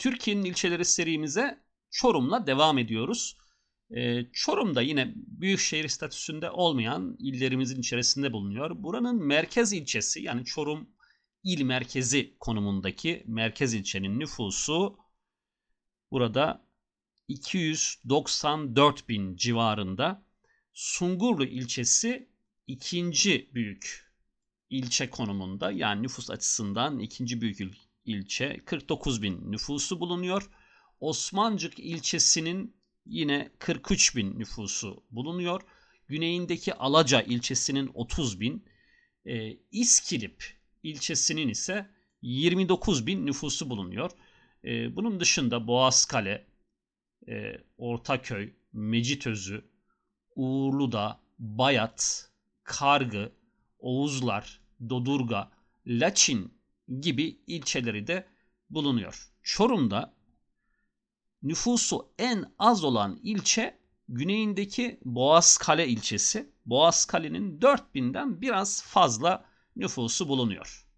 Türkiye'nin ilçeleri serimize Çorum'la devam ediyoruz. Ee, Çorum da yine büyükşehir statüsünde olmayan illerimizin içerisinde bulunuyor. Buranın merkez ilçesi yani Çorum il merkezi konumundaki merkez ilçenin nüfusu burada 294 bin civarında. Sungurlu ilçesi ikinci büyük ilçe konumunda yani nüfus açısından ikinci büyük ilçe 49 bin nüfusu bulunuyor. Osmancık ilçesinin yine 43 bin nüfusu bulunuyor. Güneyindeki Alaca ilçesinin 30 bin, e, İskilip ilçesinin ise 29 bin nüfusu bulunuyor. E, bunun dışında Boğazkale, e, Ortaköy, Mecitözü, Uğurluda, Bayat, Kargı, Oğuzlar, Dodurga, Laçin gibi ilçeleri de bulunuyor. Çorum'da nüfusu en az olan ilçe güneyindeki Boğazkale ilçesi. Boğazkale'nin 4000'den biraz fazla nüfusu bulunuyor.